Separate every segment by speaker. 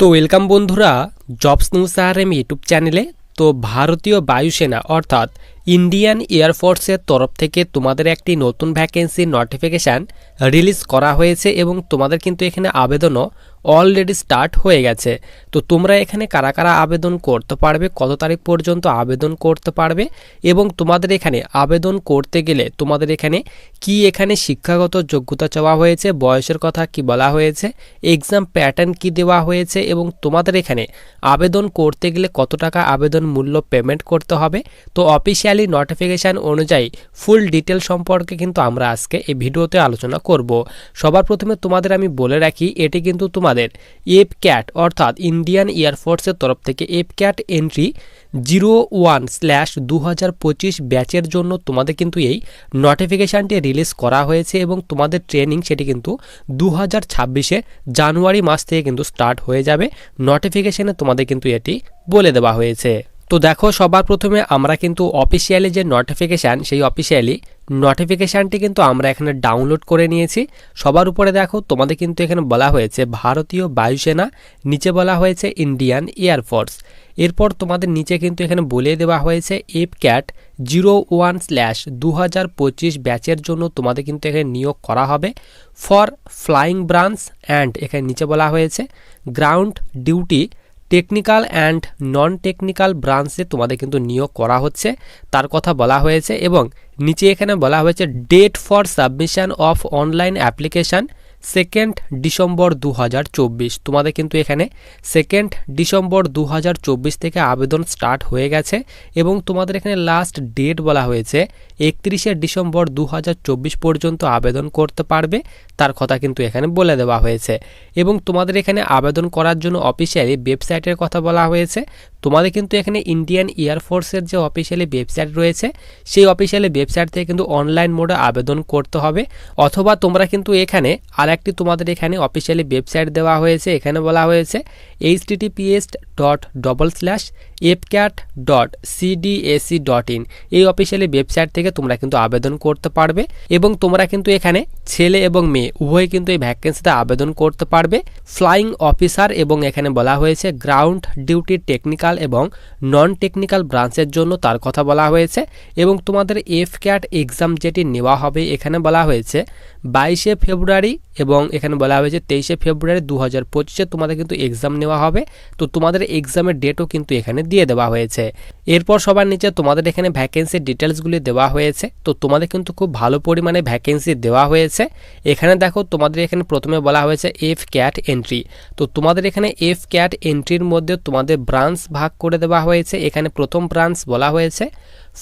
Speaker 1: তো ওয়েলকাম বন্ধুরা jobs news RM YouTube চ্যানেলে তো ভারতীয় বায়ুসেনা অর্থাৎ ইন্ডিয়ান এয়ারফোর্সের তরফ থেকে তোমাদের একটি নতুন ভ্যাকেন্সির নোটিফিকেশান রিলিজ করা হয়েছে এবং তোমাদের কিন্তু এখানে আবেদনও অলরেডি স্টার্ট হয়ে গেছে। তো তোমরা এখানে কারা কারা আবেদন করতে পারবে, কত তারিখ পর্যন্ত আবেদন করতে পারবে এবং তোমাদের এখানে আবেদন করতে গেলে তোমাদের এখানে কি এখানে শিক্ষাগত যোগ্যতা চাওয়া হয়েছে, বয়সের কথা কি বলা হয়েছে এক্সাম প্যাটার্ন কি দেওয়া হয়েছে এবং তোমাদের এখানে আবেদন করতে গেলে কত টাকা আবেদন মূল্য পেমেন্ট করতে হবে। তো অফিসিয়ালি নোটিফিকেশান অনুযায়ী ফুল ডিটেল সম্পর্কে কিন্তু আমরা আজকে এই ভিডিওতে আলোচনা করব। সবার প্রথমে তোমাদের আমি বলে রাখি, এটি কিন্তু তোমাদের এফ ক্যাট অর্থাৎ ইন্ডিয়ান এয়ারফোর্সের তরফ থেকে AFCAT entry zero one slash দু হাজার পঁচিশ ব্যাচের জন্য তোমাদের কিন্তু এই নোটিফিকেশানটি রিলিজ করা হয়েছে এবং তোমাদের ট্রেনিং সেটি কিন্তু দু হাজার ছাব্বিশে জানুয়ারি মাস থেকে কিন্তু স্টার্ট হয়ে যাবে। নোটিফিকেশানে তোমাদের কিন্তু এটি বলে দেওয়া হয়েছে। তো দেখো, সবার প্রথমে আমরা কিন্তু অফিসিয়ালি যে নোটিফিকেশান সেই অফিসিয়ালি নোটিফিকেশানটি কিন্তু আমরা এখানে ডাউনলোড করে নিয়েছি। সবার উপরে দেখো, তোমাদের কিন্তু এখানে বলা হয়েছে ভারতীয় বায়ুসেনা, নিচে বলা হয়েছে ইন্ডিয়ান এয়ারফোর্স এরপর তোমাদের নিচে কিন্তু এখানে বলে দেওয়া হয়েছে AFCAT zero one slash দু হাজার পঁচিশ ব্যাচের জন্য তোমাদের কিন্তু এখানে নিয়োগ করা হবে। ফর ফ্লাইং ব্রাঞ্চ অ্যান্ড এখানে নিচে বলা হয়েছে ground duty technical and non technical ব্রাঞ্চে তোমাদের কিন্তু নিয়োগ করা হচ্ছে। তার কথা বলা হয়েছে এবং নিচে এখানে বলা হয়েছে date for submission of online application second December দু হাজার চব্বিশ। তোমাদের কিন্তু এখানে সেকেন্ড ডিসেম্বর দু হাজার চব্বিশ থেকে আবেদন স্টার্ট হয়ে গেছে এবং তোমাদের এখানে লাস্ট ডেট বলা হয়েছে, একত্রিশে ডিসেম্বর দু হাজার চব্বিশ পর্যন্ত আবেদন করতে পারবে, তার কথা কিন্তু এখানে বলে দেওয়া হয়েছে। এবং তোমাদের এখানে আবেদন করার জন্য অফিসিয়ালি ওয়েবসাইটের কথা বলা হয়েছে, তোমাদের কিন্তু এখানে ইন্ডিয়ান এয়ারফোর্সের যে অফিসিয়ালি ওয়েবসাইট রয়েছে, সেই অফিসিয়ালি ওয়েবসাইট থেকে কিন্তু অনলাইন মোডে আবেদন করতে হবে, অথবা তোমরা কিন্তু এখানে আর একটি তোমাদের এখানে অফিসিয়ালি ওয়েবসাইট দেওয়া হয়েছে এখানে বলা হয়েছে h dot double slash AFCAT dot CDAC dot in এই অফিসিয়ালি ওয়েবসাইট থেকে তোমরা কিন্তু আবেদন করতে পারবে এবং তোমরা কিন্তু এখানে ছেলে এবং মেয়ে, উভয় কিন্তু এই ভ্যাকেন্সিতে আবেদন করতে পারবে। ফ্লাইং অফিসার এবং এখানে বলা হয়েছে গ্রাউন্ড ডিউটি টেকনিক্যাল এবং নন টেকনিক্যাল ব্রাঞ্চের জন্য তার কথা বলা হয়েছে এবং তোমাদের এফ ক্যাট এক্সাম যেটি নেওয়া হবে এখানে বলা হয়েছে বাইশে ফেব্রুয়ারি এবং এখানে বলা হয়েছে তেইশে ফেব্রুয়ারি দু হাজার পঁচিশে তোমাদের কিন্তু এক্সাম নেওয়া হবে। তো তোমাদের এক্সামের ডেটও কিন্তু এখানে দিয়ে দেওয়া হয়েছে। এরপর সবার নিচে তোমাদের এখানে ভ্যাকেন্সির ডিটেলসগুলি দেওয়া হয়েছে। তো তোমাদের কিন্তু খুব ভালো পরিমাণে ভ্যাকেন্সি দেওয়া হয়েছে। এখানে দেখো তোমাদের এখানে প্রথমে বলা হয়েছে এফ ক্যাট এন্ট্রি তো তোমাদের এখানে এফ ক্যাট এন্ট্রির মধ্যে তোমাদের ব্রাঞ্চ ভাগ করে দেওয়া হয়েছে। এখানে প্রথম ব্রাঞ্চ বলা হয়েছে।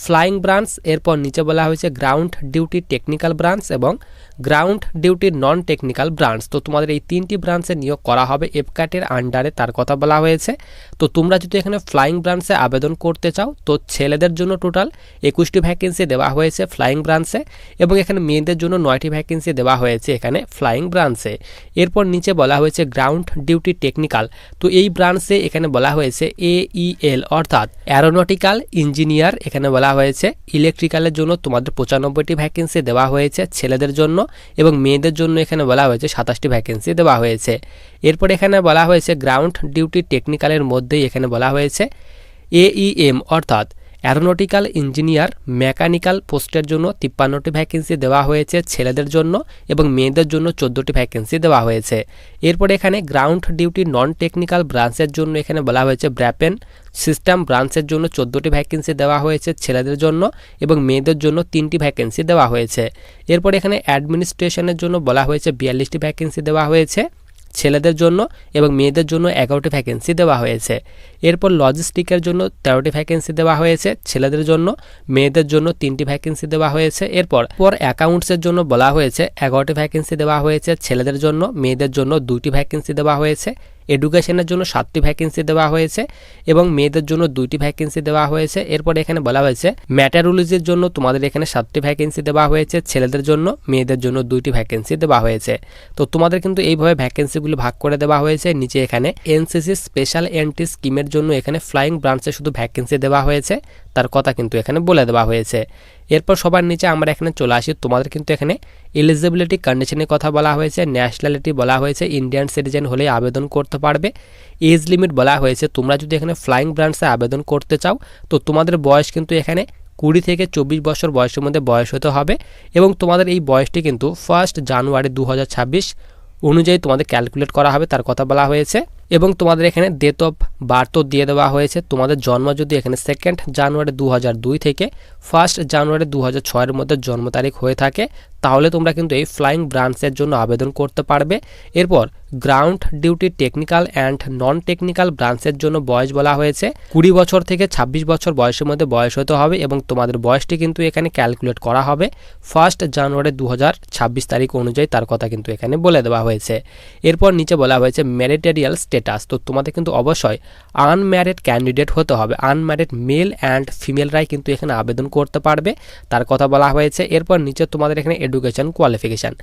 Speaker 1: ফ্লাইং ব্রাঞ্চ এরপর নিচে বলা হয়েছে গ্রাউন্ড ডিউটি টেকনিক্যাল ব্রাঞ্চ এবং ground duty non technical branch তো তোমাদের এই তিনটি ব্রাঞ্চে নিয়োগ করা হবে। এফক্যাটের আন্ডারে তার কথা বলা হয়েছে। তো তোমরা যদি এখানে ফ্লাইং ব্রাঞ্চে আবেদন করতে চাও, তো ছেলেদের জন্য টোটাল একুশটি ভ্যাকেন্সি দেওয়া হয়েছে ফ্লাইং ব্রাঞ্চে এবং এখানে মেয়েদের জন্য নয়টি ভ্যাকেন্সি দেওয়া হয়েছে এখানে ফ্লাইং ব্রাঞ্চে এরপর নিচে বলা হয়েছে গ্রাউন্ড ডিউটি টেকনিক্যাল তো এই ব্রাঞ্চে এখানে বলা হয়েছে এ এল অর্থাৎ অ্যারোনটিক্যাল ইঞ্জিনিয়ার এখানে বলা হয়েছে। ইলেকট্রিক্যালের জন্য তোমাদের পঁচানব্বইটি ভ্যাকেন্সি দেওয়া হয়েছে ছেলেদের জন্য। এবং মেয়েদের জন্য এখানে বলা হয়েছে সাতাশটি ভ্যাকেন্সি দেওয়া হয়েছে। এরপর এখানে বলা হয়েছে গ্রাউন্ড ডিউটি টেকনিক্যালের মধ্যেই এখানে বলা হয়েছে এইএম অর্থাৎ অ্যারোনটিক্যাল ইঞ্জিনিয়ার মেকানিক্যাল পোস্টের জন্য তিপ্পান্নটি ভ্যাকেন্সি দেওয়া হয়েছে ছেলেদের জন্য এবং মেয়েদের জন্য চোদ্দোটি ভ্যাকেন্সি দেওয়া হয়েছে। এরপর এখানে গ্রাউন্ড ডিউটি নন টেকনিক্যাল ব্রাঞ্চের জন্য এখানে বলা হয়েছে ব্র্যাপেন সিস্টেম ব্রাঞ্চের জন্য চোদ্দোটি ভ্যাকেন্সি দেওয়া হয়েছে ছেলেদের জন্য এবং মেয়েদের জন্য তিনটি ভ্যাকেন্সি দেওয়া হয়েছে। এরপর এখানে অ্যাডমিনিস্ট্রেশনের জন্য বলা হয়েছে বিয়াল্লিশটি ভ্যাকেন্সি দেওয়া হয়েছে। ছেলেদের জন্য এবং মেয়েদের জন্য এগারোটি ভ্যাকেন্সি দেওয়া হয়েছে। এরপর লজিস্টিকের জন্য তেরোটি ভ্যাকেন্সি দেওয়া হয়েছে, ছেলেদের জন্য মেয়েদের জন্য তিনটি ভ্যাকেন্সি দেওয়া হয়েছে। এরপর পর অ্যাকাউন্টসের জন্য বলা হয়েছে, এগারোটি ভ্যাকেন্সি দেওয়া হয়েছে, ছেলেদের জন্য, মেয়েদের জন্য দুটি ভ্যাকেন্সি দেওয়া হয়েছে। এডুকেশনের জন্য সাতটি ভ্যাকেন্সি দেওয়া হয়েছে এবং মেয়েদের জন্য দুইটি ভ্যাকেন্সি দেওয়া হয়েছে। এরপর এখানে বলা হয়েছে ম্যাটারোলজির জন্য তোমাদের এখানে সাতটি ভ্যাকেন্সি দেওয়া হয়েছে, ছেলেদের জন্য মেয়েদের জন্য দুইটি ভ্যাকেন্সি দেওয়া হয়েছে। তো তোমাদের কিন্তু এইভাবে ভ্যাকেন্সিগুলি ভাগ করে দেওয়া হয়েছে। নিচে এখানে এনসিসি স্পেশাল এন্ট্রি স্কিমের জন্য এখানে ফ্লাইং ব্রাঞ্চে শুধু ভ্যাকেন্সি দেওয়া হয়েছে। তার কথা কিন্তু এখানে বলে দেওয়া হয়েছে। এরপর সবার নিচে আমরা এখানে চলে আসি। তোমাদের কিন্তু এখানে এলিজিবিলিটি কন্ডিশনের কথা বলা হয়েছে ন্যাশনালিটি বলা হয়েছে ইন্ডিয়ান সিটিজেন হলে আবেদন করতে পারবে। এজ লিমিট বলা হয়েছে, তোমরা যদি এখানে ফ্লাইং ব্রাঞ্চে আবেদন করতে চাও, তো তোমাদের বয়স কিন্তু এখানে কুড়ি থেকে চব্বিশ বছর বয়সের মধ্যে বয়স হতে হবে এবং তোমাদের এই বয়সটি কিন্তু ফার্স্ট জানুয়ারি দু হাজার ছাব্বিশ অনুযায়ী তোমাদের ক্যালকুলেট করা হবে, তার কথা বলা হয়েছে। এবং তোমাদের এখানে ডেট অফ বার্থও দিয়ে দেওয়া হয়েছে। তোমাদের জন্ম যদি এখানে সেকেন্ড জানুয়ারি দু হাজার দুই থেকে ফার্স্ট জানুয়ারি দু হাজার মধ্যে জন্ম তারিখ হয়ে থাকে, তাহলে তোমরা কিন্তু এই ফ্লাইং ব্রাঞ্চের জন্য আবেদন করতে পারবে। এরপর ground duty technical and non technical ব্রাঞ্চের জন্য বয়স বলা হয়েছে। কুড়ি বছর থেকে ২৬ বছর বয়সের মধ্যে বয়স হতে হবে এবং তোমাদের বয়সটি কিন্তু এখানে ক্যালকুলেট করা হবে। ফার্স্ট জানুয়ারি দু হাজার ছাব্বিশ তারিখ অনুযায়ী তার কথা কিন্তু এখানে বলে দেওয়া হয়েছে। এরপর নিচে বলা হয়েছে ম্যারিটেরিয়াল স্টেটাস তো তোমাদের কিন্তু অবশ্যই আনম্যারিড ক্যান্ডিডেট হতে হবে। আনম্যারিড মেল অ্যান্ড ফিমেলরাই কিন্তু এখানে আবেদন করতে পারবে। তার কথা বলা হয়েছে। এরপর নিচে তোমাদের এখানে এডুকেশন কোয়ালিফিকেশান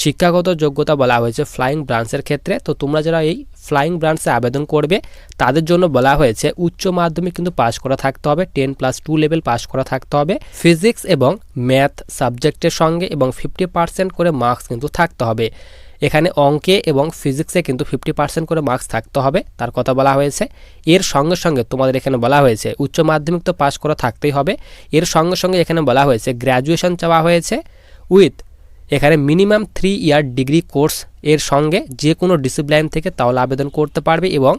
Speaker 1: শিক্ষাগত যোগ্যতা বলা হয়েছে ফ্লাইং ব্রাঞ্চের ক্ষেত্রে। তো তোমরা যারা এই ফ্লাইং ব্রাঞ্চে আবেদন করবে, তাদের জন্য বলা হয়েছে উচ্চ মাধ্যমিক কিন্তু পাশ করা থাকতে হবে ten plus two level pass করা থাকতে হবে। ফিজিক্স এবং ম্যাথ সাবজেক্টের সঙ্গে এবং ফিফটি পার্সেন্ট করে মার্কস কিন্তু থাকতে হবে। এখানে অঙ্কে এবং ফিজিক্সে কিন্তু ফিফটি পার্সেন্ট করে মার্কস থাকতে হবে, তার কথা বলা হয়েছে। এর সঙ্গে সঙ্গে তোমাদের এখানে বলা হয়েছে, উচ্চ মাধ্যমিক তো পাশ করা থাকতেই হবে। এর সঙ্গে সঙ্গে এখানে বলা হয়েছে গ্র্যাজুয়েশন চাওয়া হয়েছে উইথ এখানে minimum three year degree course এর সঙ্গে যে কোনো ডিসিপ্লাইন থেকে তাহলে আবেদন করতে পারবে এবং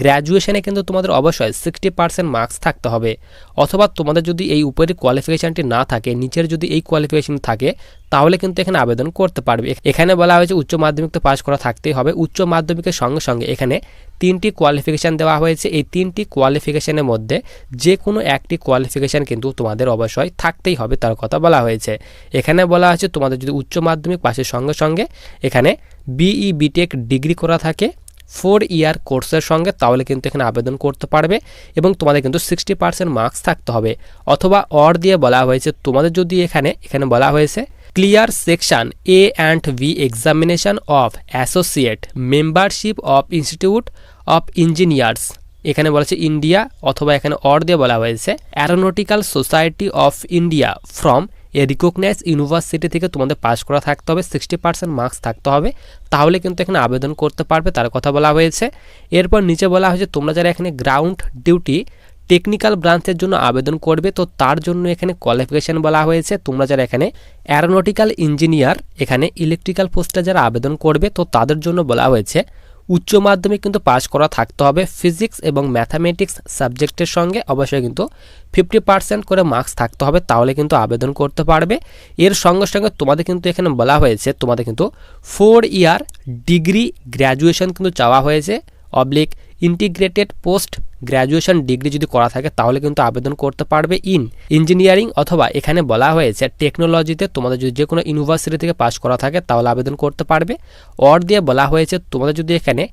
Speaker 1: গ্র্যাজুয়েশনে কিন্তু তোমাদের অবশ্যই সিক্সটি পার্সেন্ট মার্কস থাকতে হবে। অথবা তোমাদের যদি এই উপরের কোয়ালিফিকেশানটি না থাকে, নিচের যদি এই কোয়ালিফিকেশান থাকে, তাহলে কিন্তু এখানে আবেদন করতে পারবে। এখানে বলা হয়েছে উচ্চ মাধ্যমিক তো পাস করা থাকতেই হবে। উচ্চ মাধ্যমিকের সঙ্গে সঙ্গে এখানে তিনটি কোয়ালিফিকেশান দেওয়া হয়েছে। এই তিনটি কোয়ালিফিকেশানের মধ্যে যে কোনো একটি কোয়ালিফিকেশান কিন্তু তোমাদের অবশ্যই থাকতেই হবে, তার কথা বলা হয়েছে। এখানে বলা হয়েছে তোমাদের যদি উচ্চ মাধ্যমিক পাশের সঙ্গে সঙ্গে এখানে বিই বিটেক ডিগ্রি করা থাকে ফোর ইয়ার কোর্সের সঙ্গে তাহলে কিন্তু এখানে আবেদন করতে পারবে এবং তোমাদের কিন্তু সিক্সটি পার্সেন্ট মার্কস থাকতে হবে। অথবা অর দিয়ে বলা হয়েছে, তোমাদের যদি এখানে এখানে বলা হয়েছে clear section A and B examination of associate membership of institute of engineers এখানে বলা হচ্ছে ইন্ডিয়া অথবা এখানে অর দিয়ে বলা হয়েছে aeronautical society of India from recognise university থেকে তোমাদের পাস করা থাকতে হবে সিক্সটি পার্সেন্ট মার্কস থাকতে হবে। তাহলে কিন্তু এখানে আবেদন করতে পারবে, তার কথা বলা হয়েছে। এরপর নিচে বলা হয়েছে, তোমরা যারা এখানে গ্রাউন্ড ডিউটি টেকনিক্যাল ব্রাঞ্চের জন্য আবেদন করবে, তো তার জন্য এখানে কোয়ালিফিকেশান বলা হয়েছে। তোমরা যারা এখানে অ্যারোনটিক্যাল ইঞ্জিনিয়ার এখানে ইলেকট্রিক্যাল পোস্টে যারা আবেদন করবে, তো তাদের জন্য বলা হয়েছে উচ্চ মাধ্যমিক কিন্তু পাস করা থাকতে হবে। ফিজিক্স এবং ম্যাথামেটিক্স সাবজেক্টের সঙ্গে অবশ্যই কিন্তু ফিফটি পার্সেন্ট করে মার্কস থাকতে হবে, তাহলে কিন্তু আবেদন করতে পারবে। এর সঙ্গে সঙ্গে তোমাদের কিন্তু এখানে বলা হয়েছে, তোমাদের কিন্তু ফোর ইয়ার ডিগ্রি গ্র্যাজুয়েশন কিন্তু চাওয়া হয়েছে। Oblique integrated post graduation degree যদি করা থাকে, তাহলে কিন্তু আবেদন করতে পারবে ইন ইঞ্জিনিয়ারিং অথবা এখানে বলা হয়েছে টেকনোলজিতে তোমাদের যদি যে কোনো ইউনিভার্সিটি থেকে পাস করা থাকে, তাহলে আবেদন করতে পারবে। অর দিয়ে বলা হয়েছে তোমাদের যদি এখানে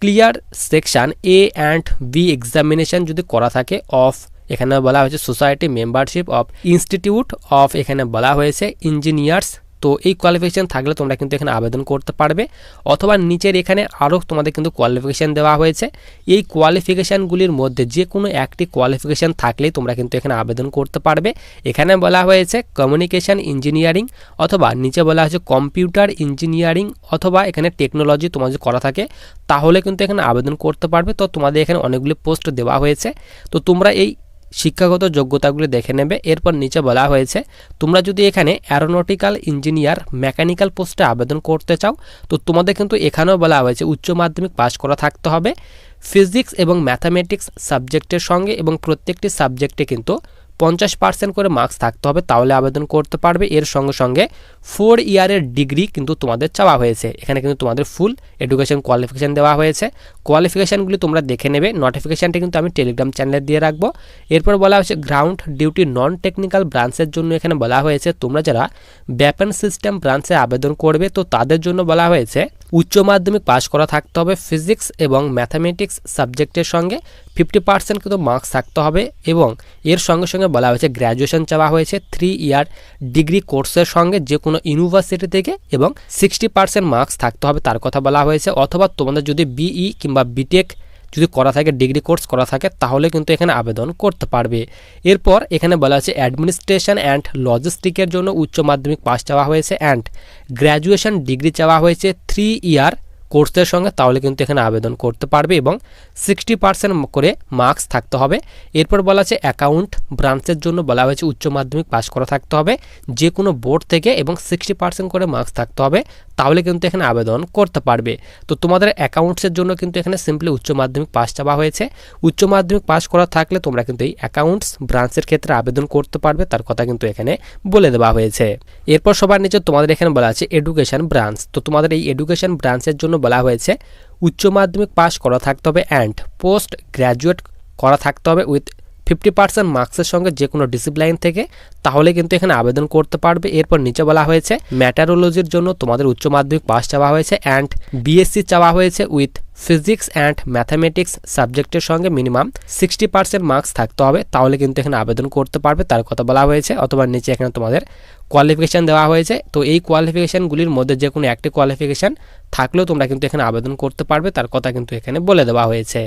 Speaker 1: clear section A and B examination যদি করা থাকে অফ, এখানে বলা হয়েছে society membership of institute of, এখানে বলা হয়েছে ইঞ্জিনিয়ার্স তো এই কোয়ালিফিকেশান থাকলে তোমরা কিন্তু এখানে আবেদন করতে পারবে। অথবা নিচের এখানে আরও তোমাদের কিন্তু কোয়ালিফিকেশান দেওয়া হয়েছে। এই কোয়ালিফিকেশানগুলির মধ্যে যে কোনো একটি কোয়ালিফিকেশান থাকলেই তোমরা কিন্তু এখানে আবেদন করতে পারবে। এখানে বলা হয়েছে কমিউনিকেশান ইঞ্জিনিয়ারিং অথবা নিচে বলা হয়েছে কম্পিউটার ইঞ্জিনিয়ারিং অথবা এখানে টেকনোলজি তোমার তোমাদের করা থাকে, তাহলে কিন্তু এখানে আবেদন করতে পারবে। তো তোমাদের এখানে অনেকগুলি পোস্ট দেওয়া হয়েছে। তো তোমরা এই শিক্ষাগত যোগ্যতাগুলি দেখে নেবে। এরপর নিচে বলা হয়েছে, তোমরা যদি এখানে অ্যারোনটিক্যাল ইঞ্জিনিয়ার মেকানিক্যাল পোস্টে আবেদন করতে চাও, তো তোমাদের কিন্তু এখানেও বলা হয়েছে, উচ্চ মাধ্যমিক পাশ করা থাকতে হবে। ফিজিক্স এবং ম্যাথামেটিক্স সাবজেক্টের সঙ্গে এবং প্রত্যেকটি সাবজেক্টে কিন্তু পঞ্চাশ পার্সেন্ট করে মার্কস থাকতে হবে, তাহলে আবেদন করতে পারবে। এর সঙ্গে সঙ্গে ফোর ইয়ারের ডিগ্রি কিন্তু তোমাদের চাওয়া হয়েছে। এখানে কিন্তু তোমাদের ফুল এডুকেশন কোয়ালিফিকেশান দেওয়া হয়েছে। কোয়ালিফিকেশানগুলি তোমরা দেখে নেবে। নোটিফিকেশানটি কিন্তু আমি টেলিগ্রাম চ্যানেলে দিয়ে রাখব। এরপর বলা হয়েছে গ্রাউন্ড ডিউটি নন টেকনিক্যাল ব্রাঞ্চের জন্য এখানে বলা হয়েছে, তোমরা যারা ব্যাপন সিস্টেম ব্রাঞ্চে আবেদন করবে, তো তাদের জন্য বলা হয়েছে উচ্চ মাধ্যমিক পাশ করা থাকতে হবে ফিজিক্স এবং ম্যাথামেটিক্স সাবজেক্টের সঙ্গে। ফিফটি পার্সেন্ট কিন্তু মার্কস থাকতে হবে এবং এর সঙ্গে সঙ্গে বলা হয়েছে গ্র্যাজুয়েশন চাওয়া হয়েছে থ্রি ইয়ার ডিগ্রি কোর্সের সঙ্গে যে কোনো ইউনিভার্সিটি থেকে এবং সিক্সটি পার্সেন্ট মার্কস থাকতে হবে তার কথা বলা হয়েছে। অথবা তোমাদের যদি বিই কিংবা বিটেক যদি করা থাকে ডিগ্রি কোর্স করা থাকে, তাহলে কিন্তু এখানে আবেদন করতে পারবে। এরপর এখানে বলা আছে অ্যাডমিনিস্ট্রেশন অ্যান্ড লজিস্টিকের জন্য উচ্চ মাধ্যমিক পাস চাওয়া হয়েছে অ্যান্ড গ্র্যাজুয়েশন ডিগ্রি চাওয়া হয়েছে থ্রি ইয়ার কোর্সের সঙ্গে তাহলে কিন্তু এখানে আবেদন করতে পারবে এবং সিক্সটি পার্সেন্ট করে মার্কস থাকতে হবে। এরপর বলা আছে অ্যাকাউন্ট ব্রাঞ্চের জন্য বলা হয়েছে উচ্চ মাধ্যমিক পাস করা থাকতে হবে। যে কোনো বোর্ড থেকে এবং সিক্সটি পার্সেন্ট করে মার্কস থাকতে হবে, তাহলে কিন্তু এখানে আবেদন করতে পারবে। তো তোমাদের অ্যাকাউন্টসের জন্য কিন্তু এখানে সিম্পলি উচ্চ মাধ্যমিক পাস চাওয়া হয়েছে। উচ্চ মাধ্যমিক পাস করা থাকলে তোমরা কিন্তু এই অ্যাকাউন্টস ব্রাঞ্চের ক্ষেত্রে আবেদন করতে পারবে, তার কথা কিন্তু এখানে বলে দেওয়া হয়েছে। এরপর সবার নিচে তোমাদের এখানে বলা আছে এডুকেশন ব্রাঞ্চ তো তোমাদের এই এডুকেশন ব্রাঞ্চের জন্য বলা হয়েছে, উচ্চ মাধ্যমিক পাশ করা থাকতে হবে অ্যান্ড পোস্ট গ্র্যাজুয়েট করা থাকতে হবে উইথ ফিফটি পার্সেন্ট মার্কসের সঙ্গে যে কোনো ডিসিপ্লাইন থেকে, তাহলে কিন্তু এখানে আবেদন করতে পারবে। এরপর নিচে বলা হয়েছে, ম্যাটারোলজির জন্য তোমাদের উচ্চ মাধ্যমিক পাস চাওয়া হয়েছে অ্যান্ড বিএসসি চাওয়া হয়েছে উইথ ফিজিক্স অ্যান্ড ম্যাথামেটিক্স সাবজেক্টের সঙ্গে মিনিমাম সিক্সটি পার্সেন্ট মার্কস থাকতে হবে। তাহলে কিন্তু এখানে আবেদন করতে পারবে, তার কথা বলা হয়েছে। অথবা নিচে এখানে তোমাদের কোয়ালিফিকেশান দেওয়া হয়েছে। তো এই কোয়ালিফিকেশানগুলির মধ্যে যে কোনো একটি কোয়ালিফিকেশান থাকলেও তোমরা কিন্তু এখানে আবেদন করতে পারবে, তার কথা কিন্তু এখানে বলে দেওয়া হয়েছে।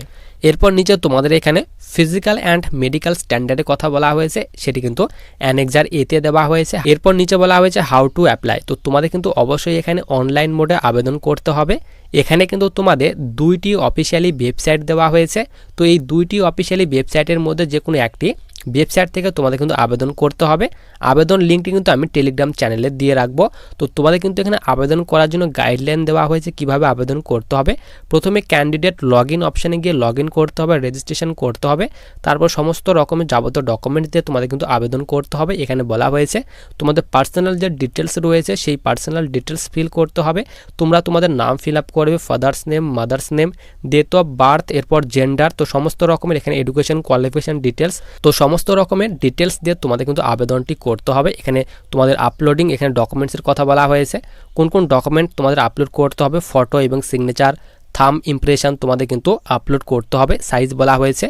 Speaker 1: এরপর নিচে তোমাদের এখানে ফিজিক্যাল অ্যান্ড মেডিকেল স্ট্যান্ডার্ডের কথা বলা হয়েছে, সেটি কিন্তু অ্যানেকজার এতে দেওয়া হয়েছে। এরপর নিচে বলা হয়েছে হাউ টু অ্যাপ্লাই তো তোমাদের কিন্তু অবশ্যই এখানে অনলাইন মোডে আবেদন করতে হবে। এখানে কিন্তু তোমাদের দুইটি অফিসিয়ালি ওয়েবসাইট দেওয়া হয়েছে। তো এই দুইটি অফিসিয়ালি ওয়েবসাইটের মধ্যে যে কোনো একটি ওয়েবসাইট থেকে তোমাদের কিন্তু আবেদন করতে হবে। আবেদন লিঙ্কটি কিন্তু আমি টেলিগ্রাম চ্যানেলে দিয়ে রাখব। তো তোমাদের কিন্তু এখানে আবেদন করার জন্য গাইডলাইন দেওয়া হয়েছে কীভাবে আবেদন করতে হবে। প্রথমে ক্যান্ডিডেট লগ ইন অপশানে গিয়ে লগ ইন করতে হবে রেজিস্ট্রেশন করতে হবে। তারপর সমস্ত রকমের যাবতীয় ডকুমেন্ট দিয়ে তোমাদের কিন্তু আবেদন করতে হবে, এখানে বলা হয়েছে। তোমাদের পার্সোনাল যে ডিটেলস রয়েছে, সেই পার্সোনাল ডিটেলস ফিল করতে হবে। তোমরা তোমাদের নাম ফিল আপ করবে father's name mother's name date of birth এরপর জেন্ডার তো সমস্ত রকমের এখানে এডুকেশন কোয়ালিফিকেশন ডিটেলস তো সমস্ত রকমের ডিটেলস দিয়ে তোমাদের কিন্তু আবেদনটি করতে হবে। এখানে তোমাদের আপলোডিং এখানে ডকুমেন্টসের কথা বলা হয়েছে। কোন কোন ডকুমেন্ট তোমাদের আপলোড করতে হবে ফটো এবং সিগনেচার থাম ইমপ্রেশন তোমাদের কিন্তু আপলোড করতে হবে সাইজ বলা হয়েছে।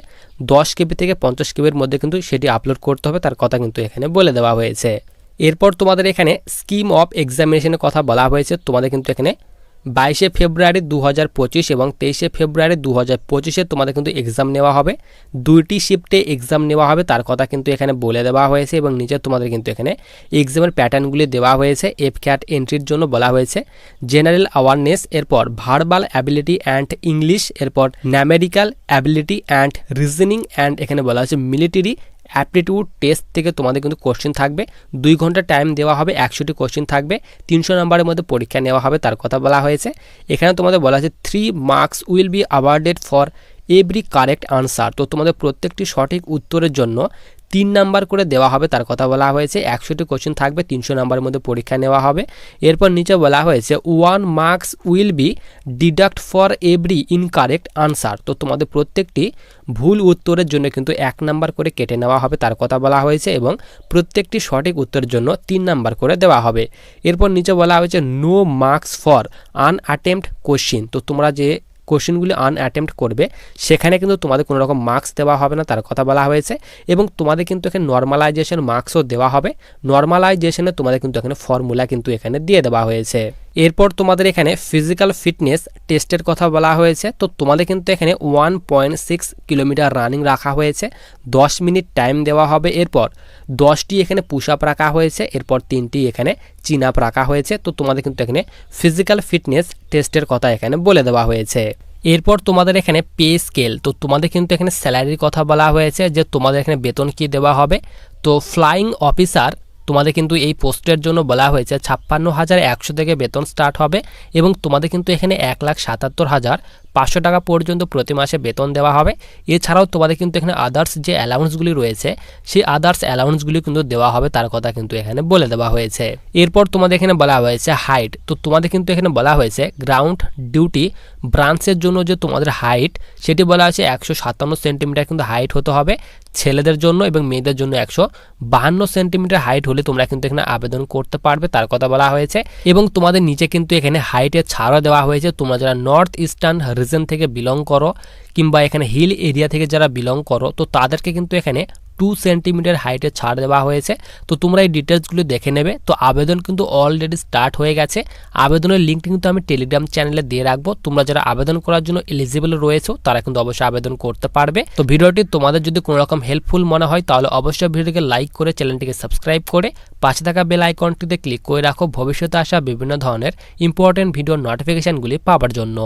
Speaker 1: দশ কেবি থেকে পঞ্চাশ কেবির মধ্যে কিন্তু সেটি আপলোড করতে হবে, তার কথা কিন্তু এখানে বলে দেওয়া হয়েছে। এরপর তোমাদের এখানে স্কিম অফ এক্সামিনেশনের কথা বলা হয়েছে, তোমাদের কিন্তু এখানে বাইশে ফেব্রুয়ারি দু হাজার পঁচিশ এবং তেইশে ফেব্রুয়ারি দু হাজার পঁচিশে তোমাদের কিন্তু এক্সাম নেওয়া হবে। দুইটি শিফটে এক্সাম নেওয়া হবে, তার কথা কিন্তু এখানে বলে দেওয়া হয়েছে এবং নিচে তোমাদের কিন্তু এখানে এক্সামের প্যাটার্নগুলি দেওয়া হয়েছে এফ ক্যাট এন্ট্রির জন্য বলা হয়েছে। জেনারেল অ্যাওয়ারনেস এরপর ভার্বাল অ্যাবিলিটি অ্যান্ড ইংলিশ এরপর numerical ability and reasoning and এখানে বলা হয়েছে মিলিটারি অ্যাপটিটিউড টেস্ট থেকে তোমাদের কিন্তু কোশ্চেন থাকবে। দুই ঘণ্টা টাইম দেওয়া হবে, একশোটি কোশ্চেন থাকবে, তিনশো নম্বরের মধ্যে পরীক্ষা নেওয়া হবে, তার কথা বলা হয়েছে। এখানে তোমাদের বলা হয়েছে three marks will be awarded for every correct answer তো তোমাদের প্রত্যেকটি সঠিক উত্তরের জন্য তিন নাম্বার করে দেওয়া হবে, তার কথা বলা হয়েছে। একশোটি কোশ্চেন থাকবে, তিনশো নাম্বারের মধ্যে পরীক্ষা নেওয়া হবে। এরপর নিচে বলা হয়েছে one marks will be deduct for every incorrect answer তো তোমাদের প্রত্যেকটি ভুল উত্তরের জন্য কিন্তু এক নাম্বার করে কেটে নেওয়া হবে, তার কথা বলা হয়েছে এবং প্রত্যেকটি সঠিক উত্তরের জন্য তিন নাম্বার করে দেওয়া হবে। এরপর নিচে বলা হয়েছে no marks for unattempt question তো তোমরা যে কোশ্চেনগুলি আন অ্যাটেম্প্ট করবে, সেখানে কিন্তু তোমাদের কোনো রকম মার্কস দেওয়া হবে না, তার কথা বলা হয়েছে। এবং তোমাদের কিন্তু এখানে নর্মালাইজেশন মার্কসও দেওয়া হবে। নর্মালাইজেশনে তোমাদের কিন্তু এখানে ফর্মুলা কিন্তু এখানে দিয়ে দেওয়া হয়েছে। এরপর তোমাদের এখানে ফিজিক্যাল ফিটনেস টেস্টের কথা বলা হয়েছে। তো তোমাদের কিন্তু এখানে one point six kilometre running রাখা হয়েছে। দশ মিনিট টাইম দেওয়া হবে এরপর। দশটি এখানে পুশ আপ রাখা হয়েছে। এরপর তিনটি এখানে চিন আপ রাখা হয়েছে। তো তোমাদের কিন্তু এখানে ফিজিক্যাল ফিটনেস টেস্টের কথা এখানে বলে দেওয়া হয়েছে। এরপর তোমাদের এখানে পে স্কেল তো তোমাদের কিন্তু এখানে স্যালারির কথা বলা হয়েছে যে তোমাদের এখানে বেতন কি দেওয়া হবে। তো ফ্লাইং অফিসার তোমাদের কিন্তু এই পোস্টের জন্য বলা হয়েছে ছাপ্পান্ন হাজার একশো থেকে বেতন স্টার্ট হবে এবং তোমাদের কিন্তু এখানে এক লাখ সাতাত্তর হাজার পাঁচশো টাকা পর্যন্ত প্রতি মাসে বেতন দেওয়া হবে। এছাড়াও তোমাদের কিন্তু এখানে আদার্স যে অ্যালাউন্সগুলি রয়েছে, সেই আদার্স অ্যালাউন্সগুলি কিন্তু দেওয়া হবে, তার কথা কিন্তু এখানে বলে দেওয়া হয়েছে। এরপর তোমাদের এখানে বলা হয়েছে হাইট তো তোমাদের কিন্তু এখানে বলা হয়েছে গ্রাউন্ড ডিউটি ব্রাঞ্চের জন্য যে তোমাদের হাইট সেটি বলা হয়েছে একশো সাতান্ন সেন্টিমিটার কিন্তু হাইট হতে হবে ছেলেদের জন্য এবং মেয়েদের জন্য একশো বাহান্ন সেন্টিমিটার হাইট হলে তোমরা কিন্তু এখানে আবেদন করতে পারবে, তার কথা বলা হয়েছে। এবং তোমাদের নিচে কিন্তু এখানে হাইটের ছাড়ও দেওয়া হয়েছে। তোমরা যারা নর্থ ইস্টার্ন রিজন থেকে বিলং করো কিংবা এখানে হিল এরিয়া থেকে যারা বিলং করো, তো তাদেরকে কিন্তু এখানে টু সেন্টিমিটার হাইটে ছাড় দেওয়া হয়েছে। তো তোমরা এই ডিটেলসগুলো দেখে নেবে। তো আবেদন কিন্তু অলরেডি স্টার্ট হয়ে গেছে। আবেদনের লিঙ্কটি কিন্তু আমি টেলিগ্রাম চ্যানেলে দিয়ে রাখব। তোমরা যারা আবেদন করার জন্য এলিজিবল রয়েছে, তারা কিন্তু অবশ্যই আবেদন করতে পারবে। তো ভিডিওটি তোমাদের যদি কোনো রকম হেল্পফুল মনে হয়, তাহলে অবশ্যই ভিডিওটিকে লাইক করে চ্যানেলটিকে সাবস্ক্রাইব করে পাশে থাকা বেল আইকনটিতে ক্লিক করে রাখো। ভবিষ্যতে আসা বিভিন্ন ধরনের ইম্পর্টেন্ট ভিডিওর নোটিফিকেশনগুলি পাওয়ার জন্য।